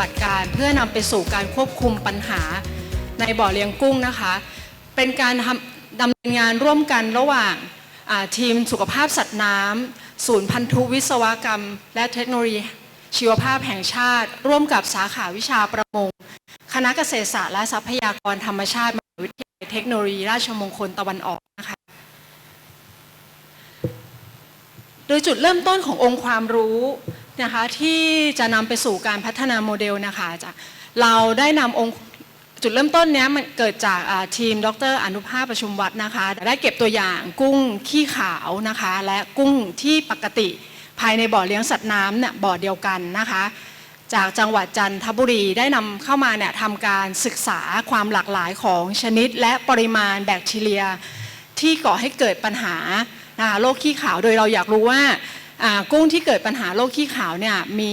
บัติการ เพื่อนำไปสู่การควบคุมปัญหาในบ่อเลี้ยงกุ้งนะคะ เป็นการทำดำเนินงานร่วมกันระหว่างทีมสุขภาพสัตว์น้ำศูนย์พันธุวิศวกรรม และเทคโนโลยีชีวภาพแห่งชาติ ร่วมกับสาขาวิชาประมง คณะเกษตรศาสตร์และทรัพยากรธรรมชาติมหาวิทยาลัยเทคโนโลยีราชมงคลตะวันออกนะคะ โดยจุดเริ่มต้นขององค์ความรู้นะคะที่จะนำไปสู่การพัฒนาโมเดลนะคะจากเราได้นำองค์จุดเริ่มต้นเนี้ยมันเกิดจากทีมดรอนุภาพประชุมวัดนะคะได้เก็บตัวอย่างกุ้งขี้ขาวนะคะ และกุ้งที่ปกติภายในบ่อเลี้ยงสัตว์น้ำเนี่ยบ่อเดียวกันนะคะ จากจังหวัดจันทบุรีได้นำเข้ามาเนี่ยทำการศึกษาความหลากหลายของชนิดและปริมาณแบคทีเรีย ที่ก่อให้เกิดปัญหา โรคขี้ขาว โดยเราอยากรู้ว่ากุ้งที่เกิดปัญหาโรคขี้ขาวเนี่ยมี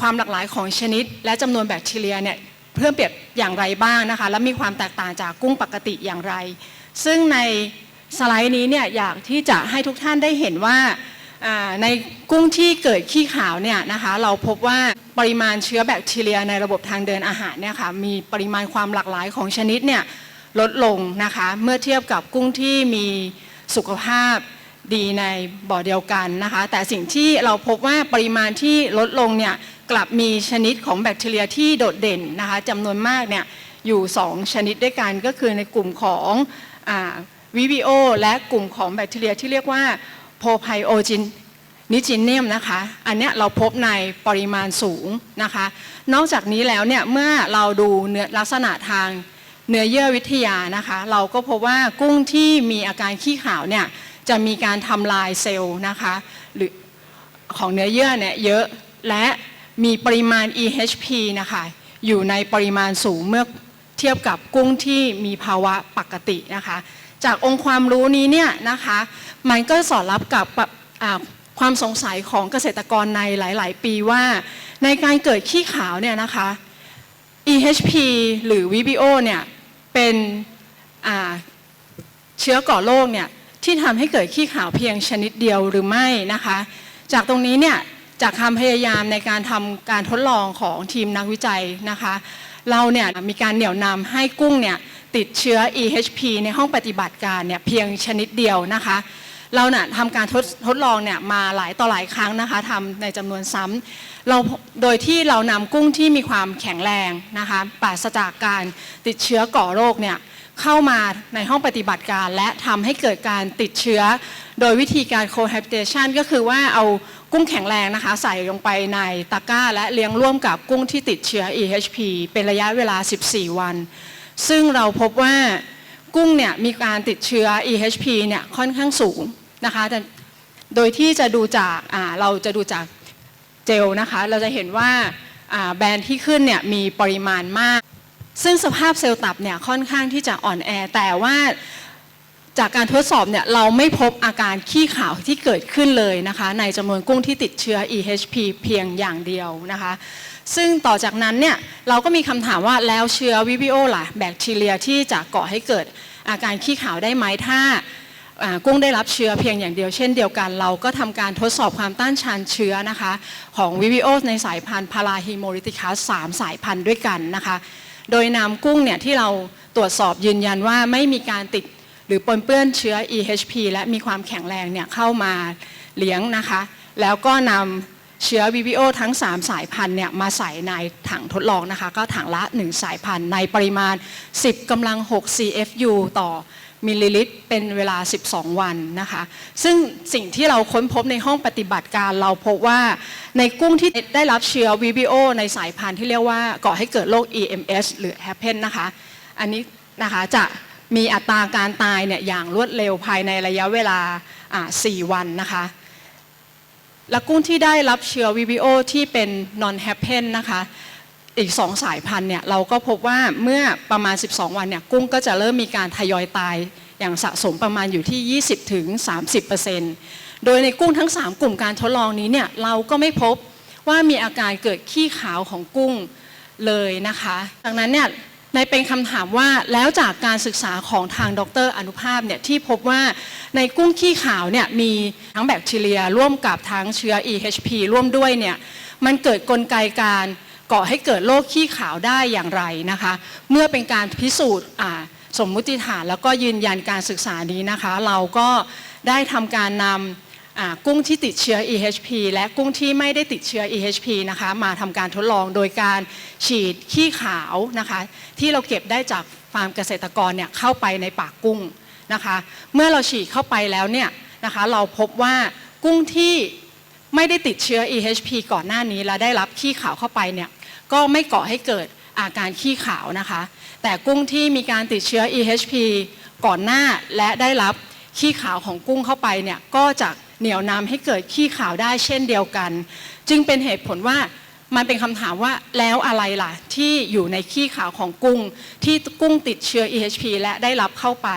ความหลากหลายของชนิด และจำนวนแบคทีเรียเนี่ยเพื่อเปรียบอย่างไรบ้างนะคะ และมีความแตกต่างจากกุ้งปกติอย่างไร ซึ่งในสไลด์นี้เนี่ยอยากที่จะให้ทุกท่านได้เห็นว่าอ่าในกุ้งที่เกิดขี้ขาวเนี่ยนะคะเราพบว่าปริมาณเชื้อแบคทีเรียในระบบทางเดินอาหารเนี่ยค่ะมีปริมาณความหลากหลายของชนิดเนี่ยลดลงนะคะเมื่อเทียบกับกุ้งที่มีสุขภาพ ดีในบ่อเดียวกันนะคะ แต่สิ่งที่เราพบว่าปริมาณที่ลดลงเนี่ยกลับมีชนิดของแบคทีเรียที่โดดเด่นนะคะจำนวนมากเนี่ยอยู่ 2 ชนิดด้วยกันก็คือในกลุ่มของวิวิโอและกลุ่มของแบคทีเรียที่เรียกว่าโพไพโอจินนิจิเนียมนะคะ อันเนี้ยเราพบในปริมาณสูงนะคะ นอกจากนี้แล้วเนี่ยเมื่อเราดูเนื้อลักษณะทางเนื้อเยื่อวิทยานะคะ เราก็พบว่ากุ้งที่มีอาการขี้ขาวเนี่ย จะมีการทำลายเซลล์นะคะหรือของเนื้อเยื่อเนี่ยเยอะและมีปริมาณ EHP นะคะอยู่ในปริมาณสูงเมื่อเทียบกับกุ้งที่มีภาวะปกตินะคะ จากองค์ความรู้นี้เนี่ยนะคะมันก็สอดรับกับความสงสัยของเกษตรกรในหลาย ๆ ปีว่า ในการเกิดขี้ขาวเนี่ยนะคะ EHP หรือ VBO เนี่ยเป็นเชื้อก่อโรคเนี่ย ที่ทำให้เกิดขี้ขาวเพียงชนิดเดียวหรือไม่นะคะ จากตรงนี้เนี่ยจากความพยายามในการทำการทดลองของทีมนักวิจัยนะคะ เราเนี่ยมีการเหนี่ยวนำให้กุ้งเนี่ยติดเชื้อ EHP ในห้องปฏิบัติการเนี่ยเพียงชนิดเดียวนะคะ เราเนี่ยทำการทดทดลองเนี่ยมาหลายต่อหลายครั้งนะคะทำในจำนวนซ้ำเราโดยที่เรานำกุ้งที่มีความแข็งแรงนะคะปราศจากการติดเชื้อก่อโรคเนี่ย เข้ามาในห้องปฏิบัติการและทำให้เกิดการติดเชื้อ โดยวิธีการ cohabitation ก็คือว่าเอากุ้งแข็งแรงนะคะ ใส่ลงไปในตะกร้า และเลี้ยงร่วมกับกุ้งที่ติดเชื้อ EHP เป็นระยะเวลา 14 วัน ซึ่งเราพบว่ากุ้งเนี่ยมีการติดเชื้อ EHP เนี่ยค่อนข้างสูงนะคะแต่โดยที่จะดูจากาเราจะดูจากเจลนะคะ เราจะเห็นว่าอ่าแบรนด์ที่ขึ้นเนี่ยมีปริมาณมาก ซึ่งสภาพเซลล์ตับเนี่ยค่อนข้างที่จะอ่อนแอ แต่ว่าจากการทดสอบเนี่ยเราไม่พบอาการขี้ขาวที่เกิดขึ้นเลยนะคะ ในจำนวนกุ้งที่ติดเชื้อ EHP เพียงอย่างเดียวนะคะ ซึ่งต่อจากนั้นเนี่ยเราก็มีคำถามว่าแล้วเชื้อวิบิโอล่ะแบคทีเรียที่จะก่อให้เกิดอาการขี้ขาวได้ไหมถ้ากุ้งได้รับเชื้อเพียงอย่างเดียวเช่นเดียวกัน เราก็ทำการทดสอบความต้านทานเชื้อนะคะ ของวิบิโอในสายพันธุ์พาราฮิโมริติคัส3สายพันธุ์ด้วยกันนะคะ โดยนำกุ้งเนี่ยที่เราตรวจสอบยืนยันว่าไม่มีการติดหรือปนเปื้อนเชื้อ EHP และมีความแข็งแรงเนี่ยเข้ามาเลี้ยงนะคะ แล้วก็นำเชื้อ VBO ทั้ง 3 สายพันธุ์เนี่ยมาใส่ในถังทดลองนะคะ ก็ถังละ 1 สายพันธุ์ในปริมาณ 10กำลัง 6 CFU ต่อ มิลลิลิตรเป็นเวลา 12 วันนะคะ ซึ่งสิ่งที่เราค้นพบในห้องปฏิบัติการเราพบว่าในกุ้งที่ได้รับเชื้อ VBO ในสายพันธุ์ที่เรียกว่าก่อให้เกิดโรค EMS หรือ HAPPEN นะคะ อันนี้นะคะจะมีอัตราการตายเนี่ยอย่างรวดเร็วภายในระยะเวลา 4 วันนะคะ และกุ้งที่ได้รับเชื้อ VBO ที่เป็น non happen นะคะ อีก 2 สายพันธุ์เนี่ยเราก็พบว่าเมื่อประมาณ 12 วันเนี่ยกุ้งก็จะเริ่มมีการทยอยตายอย่างสะสมประมาณอยู่ที่ 20ถึง30%โดยในกุ้งทั้ง 3 กลุ่มการทดลองนี้เนี่ยเราก็ไม่พบว่ามีอาการเกิดขี้ขาวของกุ้งเลยนะคะดังนั้นเนี่ยในเป็นคำถามว่าแล้วจากการศึกษาของทางดรอนุภาพเนี่ยที่พบว่าในกุ้งขี้ขาวเนี่ยมีทั้งแบคทีเรียร่วมกับทั้งเชื้อ EHP ร่วมด้วยเนี่ยมันเกิดกลไกการ ก่อให้เกิดโรคขี้ขาวได้อย่างไรนะคะ เมื่อเป็นการพิสูจน์สมมุติฐานแล้วก็ยืนยันการศึกษานี้นะคะ เราก็ได้ทำการนำกุ้งที่ติดเชื้อ EHP และกุ้งที่ไม่ได้ติดเชื้อ EHP นะคะมาทำการทดลองโดยการฉีดขี้ขาวนะคะที่เราเก็บได้จากฟาร์มเกษตรกรเนี่ยเข้าไปในปากกุ้งนะคะเมื่อเราฉีดเข้าไปแล้วเนี่ยนะคะเราพบว่ากุ้งที่ไม่ได้ติดเชื้อ EHP ก่อนหน้านี้และได้รับขี้ขาวเข้าไปเนี่ย ก็ไม่ก่อให้เกิดอาการขี้ขาวนะคะ แต่กุ้งที่มีการติดเชื้อ EHP ก่อนหน้าและได้รับขี้ขาวของกุ้งเข้าไปเนี่ยก็จะเหนี่ยวนำให้เกิดขี้ขาวได้เช่นเดียวกัน จึงเป็นเหตุผลว่ามันเป็นคำถามว่าแล้วอะไรล่ะ ที่อยู่ในขี้ขาวของกุ้ง ที่กุ้งติดเชื้อ EHP และได้รับเข้าไป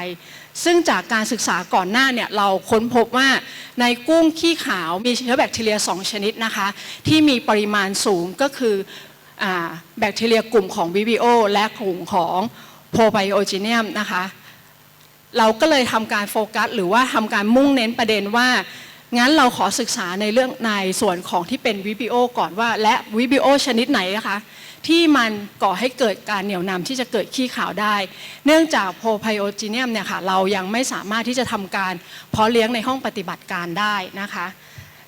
ซึ่งจากการศึกษาก่อนหน้าเนี่ยเราค้นพบว่าในกุ้งขี้ขาวมีเชื้อแบคทีเรีย 2 ชนิดนะคะ ที่มีปริมาณสูงก็คือ แบคทีเรียกลุ่มของ Vibrio และกลุ่มของ Probiotium นะคะ เราก็เลยทำการโฟกัส หรือว่าทำการมุ่งเน้นประเด็นว่า งั้นเราขอศึกษาในเรื่องในส่วนของที่เป็นวิบิโอก่อนว่า และวิบิโอชนิดไหนนะคะที่มันก่อให้เกิดการเหนี่ยวนำที่จะเกิดขี้ขาวได้ เนื่องจากโพไพโอจีเนียมเนี่ยค่ะเรายังไม่สามารถที่จะทำการเพาะเลี้ยงในห้องปฏิบัติการได้นะคะ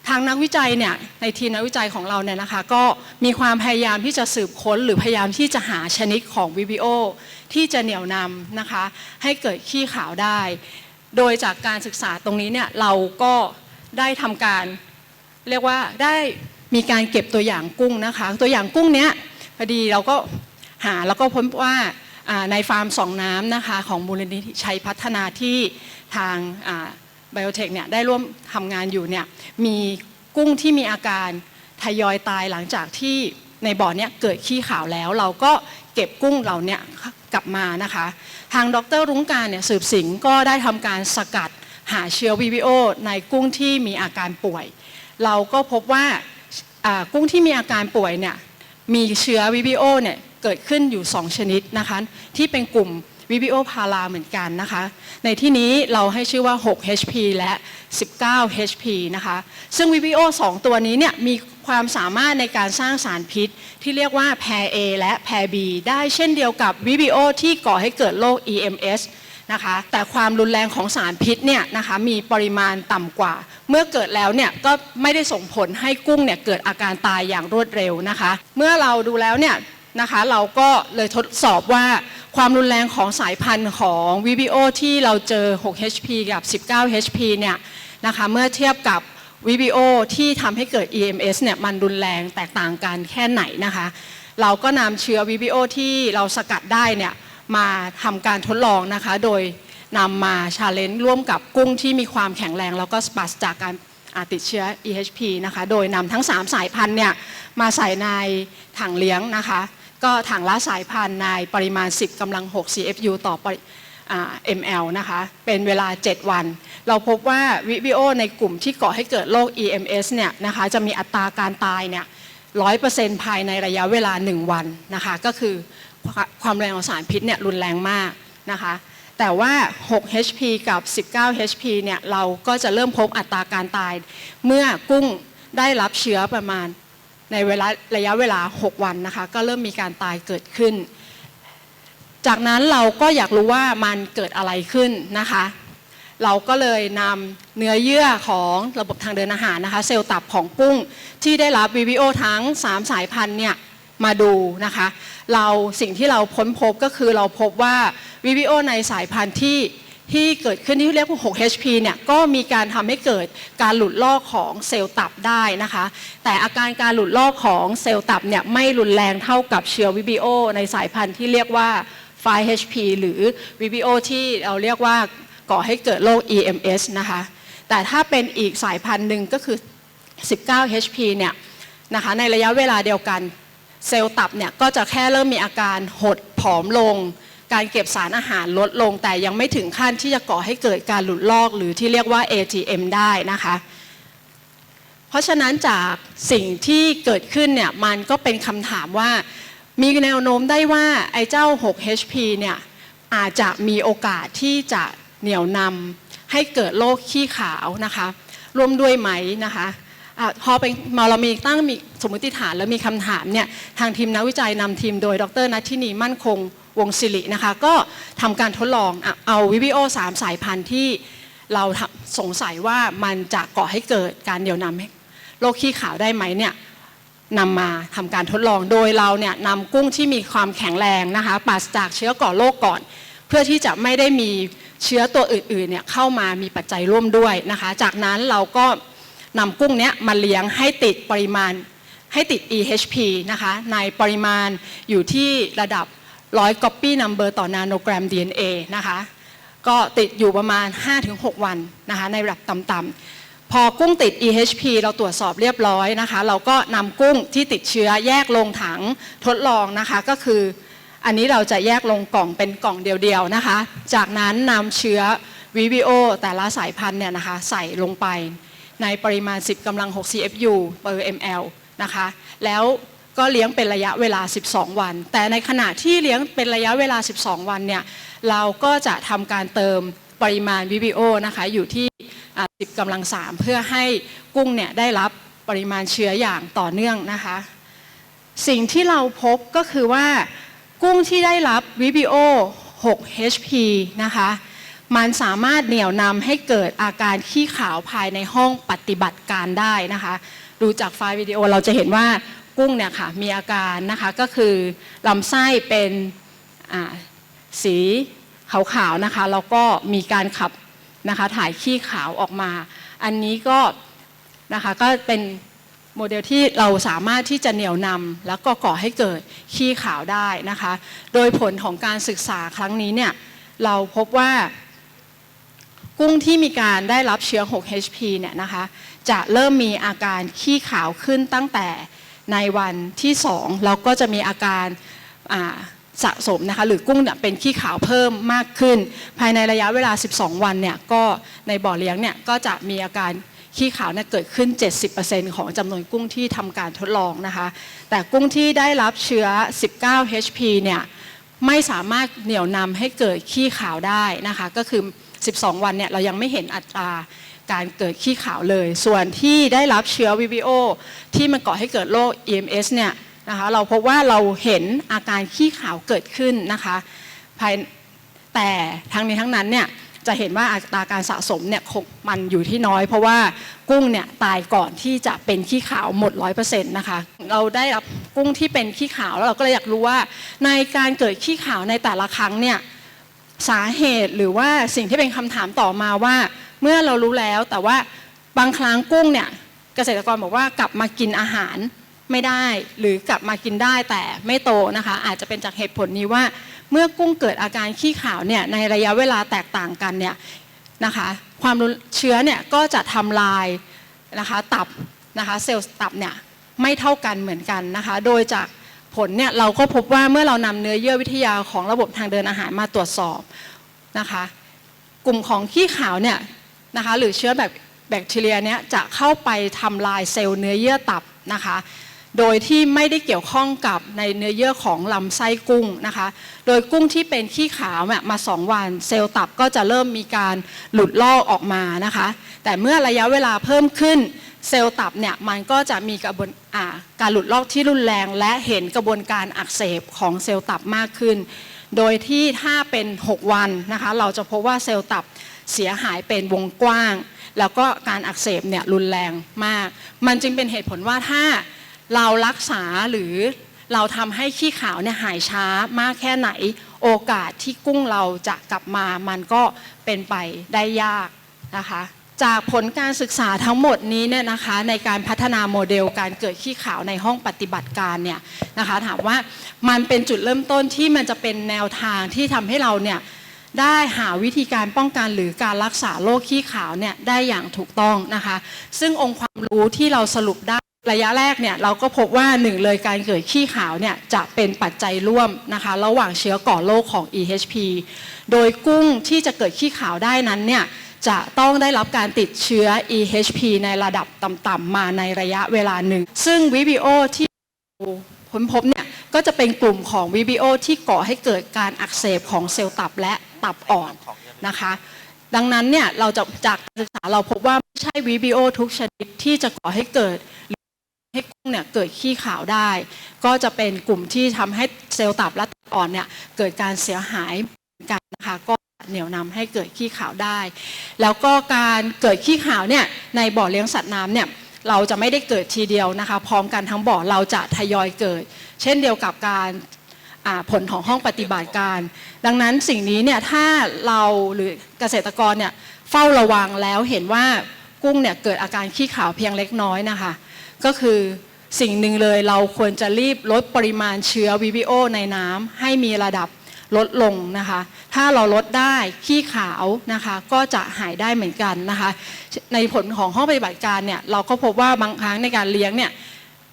ทางนักวิจัยเนี่ยในทีมนักวิจัยของเราเนี่ยนะคะก็มีความพยายามที่จะสืบค้นหรือพยายามที่จะหาชนิดของวิบิโอที่จะเหนี่ยวนำนะคะให้เกิดขี้ขาวได้ โดยจากการศึกษาตรงนี้เนี่ยเราก็ได้ทำการ เรียกว่าได้มีการเก็บตัวอย่างกุ้งนะคะ ตัวอย่างกุ้งเนี้ยพอดีเราก็หาแล้วก็พบว่าในฟาร์มสองน้ำนะคะของมูลนิธิชัยพัฒนาที่ทาง ไบโอเทคเนี่ยได้ร่วมทำงานอยู่เนี่ยมีกุ้งที่มีอาการทยอยตายหลังจากที่ในบ่อเนี้ยเกิดขี้ขาวแล้ว เราก็เก็บกุ้งเหล่าเนี้ยกลับมานะคะ ทางดรรุ้งการเนี่ยสืบสิงก็ได้ทำการสกัดหาเชื้อ VBO ในกุ้งที่มีอาการป่วย เราก็พบว่ากุ้งที่มีอาการป่วยเนี่ยมีเชื้อ VBO เนี่ยเกิดขึ้นอยู่ 2 ชนิดนะคะที่เป็นกลุ่ม VBO พาราเหมือนกันนะคะ ในที่นี้เราให้ชื่อว่า 6 HP และ 19 HP นะคะ ซึ่ง VBO 2ตัวนี้เนี่ยมีความสามารถในการสร้างสารพิษ ที่เรียกว่าแพร A และแพร B ได้เช่นเดียวกับ VBO ที่ก่อให้เกิดโรค EMS นะคะแต่ความรุนแรงของสารพิษเนี่ยนะคะมีปริมาณต่ำกว่า เมื่อเกิดแล้วเนี่ยก็ไม่ได้ส่งผลให้กุ้งเนี่ยเกิดอาการตายอย่างรวดเร็วนะคะ เมื่อเราดูแล้วเนี่ย นะคะเราก็เลยทดสอบว่าความรุนแรงของสายพันธุ์ของ VBO ที่เราเจอ 6 HP กับ 19 HP เนี่ยนะคะเมื่อเทียบกับ VBO ที่ทำให้เกิด EMS เนี่ยมันรุนแรงแตกต่างกันแค่ไหนนะคะเราก็นำเชื้อ VBO ที่เราสกัดได้เนี่ยมาทำการทดลองนะคะโดยนำมาชาเลนจ์ร่วมกับกุ้งที่มีความแข็งแรง แล้วก็สปราศจากการติดเชื้อ EHP นะคะโดยนำทั้ง 3 สายพันธุ์เนี่ยมาใส่ในถังเลี้ยงนะคะ ก็ถังละสายพันธุ์ในปริมาณ 10กำลัง 6 CFU ต่อปริอ ml นะคะ เป็นเวลา 7 วัน เราพบว่าวิบิโอในกลุ่มที่ก่อให้เกิดโรค EMS เนี่ยนะคะจะมีอัตราการตายเนี่ย100%ภายในระยะเวลา 1 วันนะคะ ก็คือความแรงของสารพิษเนี่ยรุนแรงมากนะคะ แต่ว่า 6 HP กับ 19 HP เนี่ยเราก็จะเริ่มพบอัตราการตาย เมื่อกุ้งได้รับเชื้อประมาณ ในเวลาระยะเวลา 6 วันนะคะ ก็เริ่มมีการตายเกิดขึ้น จากนั้นเราก็อยากรู้ว่ามันเกิดอะไรขึ้นนะคะ เราก็เลยนำเนื้อเยื่อของระบบทางเดินอาหารนะคะ เซลล์ตับของกุ้งที่ได้รับ VBO ทั้ง 3 สายพันธุ์เนี่ยมาดูนะคะ เราสิ่งที่เราค้นพบก็คือเราพบว่า VBO ในสายพันธุ์ที่ ที่เกิดขึ้นที่เรียกว่า 6 HP เนี่ยก็มีการทำให้เกิดการหลุดลอกของเซลล์ตับได้นะคะ แต่อาการการหลุดลอกของเซลล์ตับเนี่ยไม่รุนแรงเท่ากับเชื้อ VBO ในสายพันธุ์ที่เรียกว่าไฟล์ HP หรือ VBO ที่เราเรียกว่าก่อให้เกิดโรค EMS นะคะ แต่ถ้าเป็นอีกสายพันธุ์หนึ่งก็คือ 19 HP เนี่ยนะคะในระยะเวลาเดียวกันเซลล์ตับเนี่ยก็จะแค่เริ่มมีอาการหดผอมลง การเก็บสารอาหารลดลง แต่ยังไม่ถึงขั้นที่จะก่อให้เกิดการหลุดลอกหรือที่เรียกว่า AGM ได้นะคะเพราะฉะนั้นจากสิ่งที่เกิดขึ้นเนี่ยมันก็เป็นคำถามว่า มีแนวโน้มได้ว่าไอ้เจ้า 6 HP เนี่ยอาจจะมีโอกาสที่จะเหนี่ยวนำให้เกิดโรคขี้ขาวนะคะร่วมด้วยไหมนะคะอพอเป็นมาเรามีตั้งมีสมมติฐานแล้วมีคำถามเนี่ยทางทีมนักวิจัยนำทีมโดยดรนัททินีมั่นคง วงศิรินะคะ ก็ทำการทดลองเอาวิวิโอสามสายพันธุ์ที่เราสงสัยว่ามันจะก่อให้เกิดการเหนี่ยวนำโรคขี้ขาวได้ไหมเนี่ยนำมาทำการทดลองโดยเราเนี่ยนำกุ้งที่มีความแข็งแรงนะคะปราศจากเชื้อก่อโรคก่อน เพื่อที่จะไม่ได้มีเชื้อตัวอื่นๆเนี่ยเข้ามามีปัจจัยร่วมด้วยนะคะ จากนั้นเราก็นำกุ้งเนี้ยมาเลี้ยงให้ติดปริมาณให้ติด EHP นะคะในปริมาณอยู่ที่ระดับ 100 copy number ต่อนาโนกรัม DNA นะคะก็ติดอยู่ประมาณ 5-6 วันนะคะในระดับต่ำๆพอกุ้งติด EHP เราตรวจสอบเรียบร้อยนะคะ เราก็นำกุ้งที่ติดเชื้อแยกลงถังทดลองนะคะก็คือ อันนี้เราจะแยกลงกล่องเป็นกล่องเดียวๆนะคะ จากนั้นนำเชื้อ VBO แต่ละสายพันธุ์เนี่ยนะคะใส่ลงไปในปริมาณ 10กำลัง 6 CFU per ml นะคะ แล้ว ก็เลี้ยงเป็นระยะเวลา 12 วัน แต่ในขณะที่เลี้ยงเป็นระยะเวลา 12 วันเนี่ยเราก็จะทำการเติมปริมาณ VBO นะคะอยู่ที่ 10กำลังสามเพื่อให้กุ้งเนี่ยได้รับปริมาณเชื้ออย่างต่อเนื่องนะคะ สิ่งที่เราพบก็คือว่ากุ้งที่ได้รับ VBO 6 HP นะคะมันสามารถเหนี่ยวนำให้เกิดอาการขี้ขาวภายในห้องปฏิบัติการได้นะคะ ดูจากไฟล์วิดีโอเราจะเห็นว่า กุ้งเนี่ยค่ะมีอาการนะคะก็คือลำไส้เป็นสีขาวๆนะคะแล้วก็มีการขับนะคะถ่ายขี้ขาวออกมา อันนี้ก็นะคะก็เป็นโมเดลที่เราสามารถที่จะเหนี่ยวนำแล้วก็ก่อให้เกิดขี้ขาวได้นะคะ โดยผลของการศึกษาครั้งนี้เนี่ยเราพบว่ากุ้งที่มีการได้รับเชื้อ 6 HP เนี่ยนะคะจะเริ่มมีอาการขี้ขาวขึ้นตั้งแต่ ในวันที่2แล้วก็จะมีอาการสะสมนะคะหรือกุ้งเนี่ยเป็นขี้ขาวเพิ่มมากขึ้น ภายในระยะเวลา 12 วันเนี่ยก็ในบ่อเลี้ยงเนี่ยก็จะมีอาการขี้ขาวเนี่ยเกิดขึ้น 70%ของจำนวนกุ้งที่ทำการทดลองนะคะแต่กุ้งที่ได้รับเชื้อ 19 HP เนี่ยไม่สามารถเหนี่ยวนำให้เกิดขี้ขาวได้นะคะก็คือ 12 วันเนี่ยเรายังไม่เห็นอัตรา การเกิดขี้ขาวเลย ส่วนที่ได้รับเชื้อ VBO ที่มันก่อให้เกิดโรค EMS เนี่ยนะคะเราพบว่าเราเห็นอาการขี้ขาวเกิดขึ้นนะคะภายแต่ทั้งนี้ทั้งนั้นเนี่ยจะเห็นว่าอัตราการสะสมเนี่ยคงมันอยู่ที่น้อย เพราะว่ากุ้งเนี่ยตายก่อนที่จะเป็นขี้ขาวหมด100%นะคะเราได้รับกุ้งที่เป็นขี้ขาวแล้วเราก็เลยอยากรู้ว่า ในการเกิดขี้ขาวในแต่ละครั้งเนี่ยสาเหตุหรือว่าสิ่งที่เป็นคำถามต่อมาว่า เมื่อเรารู้แล้วแต่ว่าบางครั้งกุ้งเนี่ยเกษตรกรบอกว่ากลับมากินอาหารไม่ได้หรือกลับมากินได้แต่ไม่โตนะคะ อาจจะเป็นจากเหตุผลนี้ว่า เมื่อกุ้งเกิดอาการขี้ขาวเนี่ยในระยะเวลาแตกต่างกันเนี่ยนะคะความรุนเชื้อเนี่ยก็จะทำลายนะคะตับนะคะเซลล์ตับเนี่ยไม่เท่ากันเหมือนกันนะคะโดยจากผลเนี่ยเราก็พบว่าเมื่อเรานำเนื้อเยื่อวิทยาของระบบทางเดินอาหารมาตรวจสอบนะคะกลุ่มของขี้ขาวเนี่ย นะคะหรือเชื้อแบบแบคทีเรียเนี่ยจะเข้าไปทำลายเซลล์เนื้อเยื่อตับนะคะ โดยที่ไม่ได้เกี่ยวข้องกับในเนื้อเยื่อของลำไส้กุ้งนะคะ โดยกุ้งที่เป็นขี้ขาวเนี่ยมา2วันเซลล์ตับก็จะเริ่มมีการหลุดลอกออกมานะคะ แต่เมื่อระยะเวลาเพิ่มขึ้นเซลล์ตับเนี่ยมันก็จะมีกระบวนการหลุดลอกที่รุนแรง และเห็นกระบวนการอักเสบของเซลล์ตับมากขึ้น โดยที่ถ้าเป็น 6 วันนะคะเราจะพบว่าเซลล์ตับ เสียหายเป็นวงกว้าง แล้วก็การอักเสบเนี่ยรุนแรงมาก มันจึงเป็นเหตุผลว่าถ้าเรารักษาหรือเราทำให้ขี้ขาวเนี่ยหายช้ามากแค่ไหน โอกาสที่กุ้งเราจะกลับมามันก็เป็นไปได้ยากนะคะจากผลการศึกษาทั้งหมดนี้เนี่ยนะคะในการพัฒนาโมเดลการเกิดขี้ขาวในห้องปฏิบัติการเนี่ยนะคะถามว่ามันเป็นจุดเริ่มต้นที่มันจะเป็นแนวทางที่ทำให้เราเนี่ย ได้หาวิธีการป้องกันหรือการรักษาโรคขี้ขาวเนี่ยได้อย่างถูกต้องนะคะ ซึ่งองค์ความรู้ที่เราสรุปได้ระยะแรกเนี่ยเราก็พบว่าหนึ่งเลยการเกิดขี้ขาวเนี่ยจะเป็นปัจจัยร่วมนะคะ ระหว่างเชื้อก่อโรคของ EHP โดยกุ้งที่จะเกิดขี้ขาวได้นั้นเนี่ยจะต้องได้รับการติดเชื้อ EHP ในระดับต่ำๆมาในระยะเวลาหนึ่ง ซึ่งวิบิโอที่ค้นพบเนี่ยก็จะเป็นกลุ่มของวิบิโอที่ก่อให้เกิดการอักเสบของเซลล์ตับและ ตับอ่อนนะคะ ดังนั้นเนี่ยเราจะจากการศึกษาเราพบว่าไม่ใช่วิบิโอทุกชนิดที่จะก่อให้เกิดให้กุ้งเนี่ยเกิดขี้ขาวได้ ก็จะเป็นกลุ่มที่ทำให้เซลล์ตับและตับอ่อนเนี่ยเกิดการเสียหายกันนะคะก็เหนี่ยวนำให้เกิดขี้ขาวได้ แล้วก็การเกิดขี้ขาวเนี่ยในบ่อเลี้ยงสัตว์น้ำเนี่ยเราจะไม่ได้เกิดทีเดียวนะคะ พร้อมกันทั้งบ่อเราจะทยอยเกิด เช่นเดียวกับการ ผลของห้องปฏิบัติการ ดังนั้นสิ่งนี้เนี่ยถ้าเราหรือเกษตรกรเนี่ยเฝ้าระวังแล้วเห็นว่ากุ้งเนี่ยเกิดอาการขี้ขาวเพียงเล็กน้อยนะคะ ก็คือสิ่งหนึ่งเลยเราควรจะรีบลดปริมาณเชื้อวิบิโอในน้ำให้มีระดับลดลงนะคะ ถ้าเราลดได้ขี้ขาวนะคะ ก็จะหายได้เหมือนกันนะคะ ในผลของห้องปฏิบัติการเนี่ยเราก็พบว่าบางครั้งในการเลี้ยงเนี่ย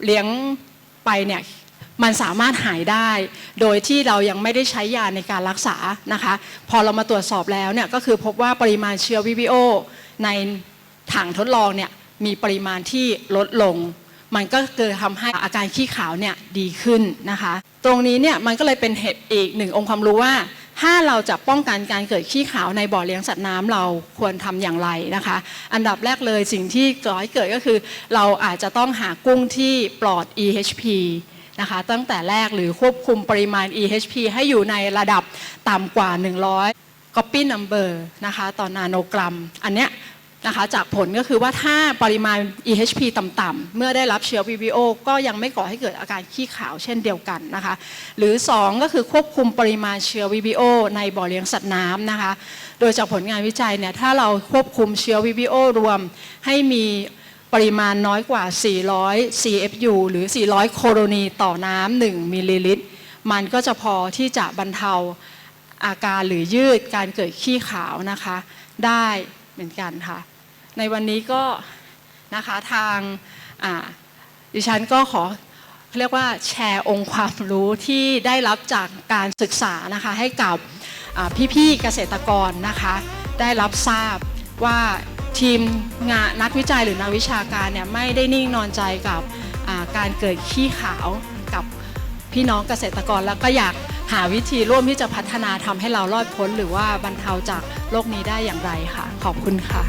เลี้ยงไปเนี่ย มันสามารถหายได้ โดยที่เรายังไม่ได้ใช้ยาในการรักษานะคะ พอเรามาตรวจสอบแล้วเนี่ยก็คือพบว่าปริมาณเชื้อวิบิโอในถังทดลองเนี่ยมีปริมาณที่ลดลง มันก็เกิดทำให้อาการขี้ขาวเนี่ยดีขึ้นนะคะ ตรงนี้เนี่ยมันก็เลยเป็นเหตุอีกหนึ่งองค์ความรู้ว่าถ้าเราจะป้องกันการเกิดขี้ขาวในบ่อเลี้ยงสัตว์น้ำเราควรทำอย่างไรนะคะ อันดับแรกเลยสิ่งที่ก่อให้เกิดก็คือ เราอาจจะต้องหากุ้งที่ปลอด EHP นะคะตั้งแต่แรกหรือควบคุมปริมาณ EHP ให้อยู่ในระดับต่ำกว่า 100 copy number นะคะต่อนาโนกรัม อันเนี้ยนะคะจากผลก็คือว่าถ้าปริมาณ EHP ต่ำๆเมื่อได้รับเชื้อ VBO ก็ยังไม่ก่อให้เกิดอาการขี้ขาวเช่นเดียวกันนะคะหรือ 2 ก็คือควบคุมปริมาณเชื้อ VBO ในบ่อเลี้ยงสัตว์น้ำนะคะโดยจากผลงานวิจัยเนี่ยถ้าเราควบคุมเชื้อ VBO รวมให้มี ปริมาณน้อยกว่า 400 CFU หรือ 400 โคโรนีต่อน้ำ1มิลลิลิตร มันก็จะพอที่จะบรรเทาอาการหรือยืดการเกิดขี้ขาวนะคะ ได้เหมือนกันค่ะ ในวันนี้ก็นะคะทางดิฉันก็ขอเรียกว่าแชร์องค์ความรู้ที่ได้รับจากการศึกษานะคะให้กับพี่ๆเกษตรกรนะคะ ได้รับทราบว่า ทีมงานนักวิจัยหรือนักวิชาการเนี่ยไม่ได้นิ่งนอนใจกับาการเกิดขี้ขาวกับพี่น้องเกษตรกรแล้วก็อยากหาวิธีร่วมที่จะพัฒนาทำให้เรารอดพ้น หรือว่าบรรเทาจากโรคนี้ได้อย่างไรค่ะ ขอบคุณค่ะ